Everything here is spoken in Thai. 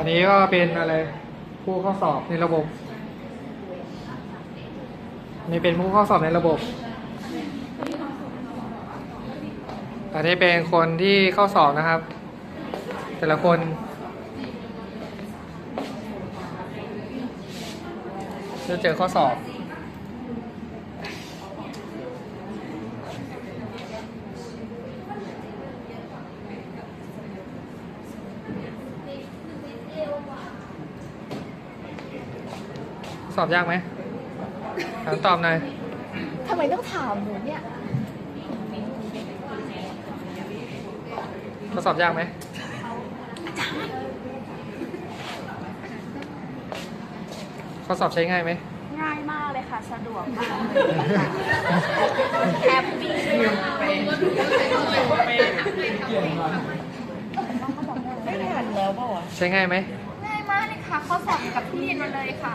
อันนี้ก็เป็นอะไร ผู้เข้าสอบในระบบ นี่เป็นผู้เข้าสอบในระบบ อันนี้เป็นคนที่เข้าสอบนะครับ แต่ละคนจะเจอข้อสอบ สอบยากไหมถามตอบหน่อยทำไมต้องถามหนูเนี่ยข้อสอบยากไหมข้อสอบใช้ง่ายไหม ง่ายมากเลยค่ะ สะดวกมากแฮปปี้ไม่ทันแล้วเปล่าวะใช้ง่ายไหม นะะข้อสอบกับพี่นมาเลยค่ะ